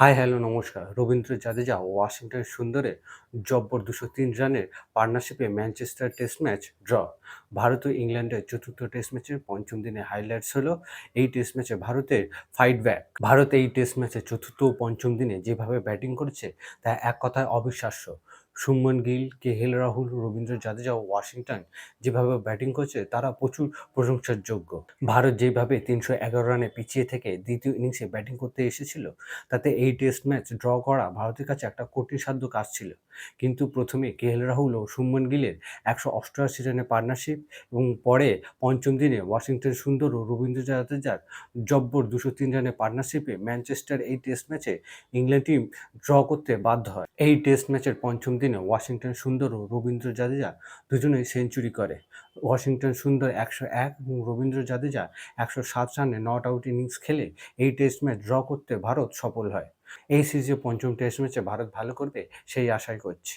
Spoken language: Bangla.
হাই, হ্যালো, নমস্কার। রবীন্দ্র জাদেজা ওয়াশিংটন সুন্দরে জব্বর দুশো তিন রানের পার্টনারশিপে Manchester test match draw. Bharat ও ইংল্যান্ডের চতুর্থ টেস্ট ম্যাচের পঞ্চম দিনে হাইলাইটস হলো। এই টেস্ট ম্যাচে ভারতের ফাইট ব্যাক। ভারত এই টেস্ট ম্যাচে চতুর্থ ও পঞ্চম দিনে যেভাবে ব্যাটিং করেছে, তা এক কথায় অবিশ্বাস্য। শুভমন গিল কে এল রাহুল, রবীন্দ্র জাদেজা ও ওয়াশিংটন যেভাবে ব্যাটিং করছে, তারা প্রচুর প্রশংসার যোগ্য ভারত যেভাবে তিনশো এগারো রানে পিছিয়ে থেকে দ্বিতীয় ইনিংসে ব্যাটিং করতে এসেছিল, তাতে এই টেস্ট ম্যাচ ড্র করা ভারতের কাছে একটা কঠিন সাধ্য কাজ ছিল। কিন্তু প্রথমে কে এল রাহুল ও শুভমন গিলের একশো অষ্টআশি রানের পার্টনারশিপ এবং পরে পঞ্চম দিনে ওয়াশিংটন সুন্দর ও রবীন্দ্র জাদেজার জব্বর দুশো তিন রানের পার্টনারশিপে ম্যানচেস্টার এই টেস্ট ম্যাচে ইংল্যান্ড টিম ড্র করতে বাধ্য হয়। এই টেস্ট ম্যাচের পঞ্চম দিনে ওয়াশিংটন সুন্দর ও রবীন্দ্র জাদেজা দুজনেই সেঞ্চুরি করে। ওয়াশিংটন সুন্দর একশো এক এবং রবীন্দ্র জাদেজা একশো সাত রানে নট আউট ইনিংস খেলে এই টেস্ট ম্যাচ ড্র করতে ভারত সফল হয়। এই সিরিজে পঞ্চম টেস্ট ম্যাচে ভারত ভালো করবে সেই আশাই করছি।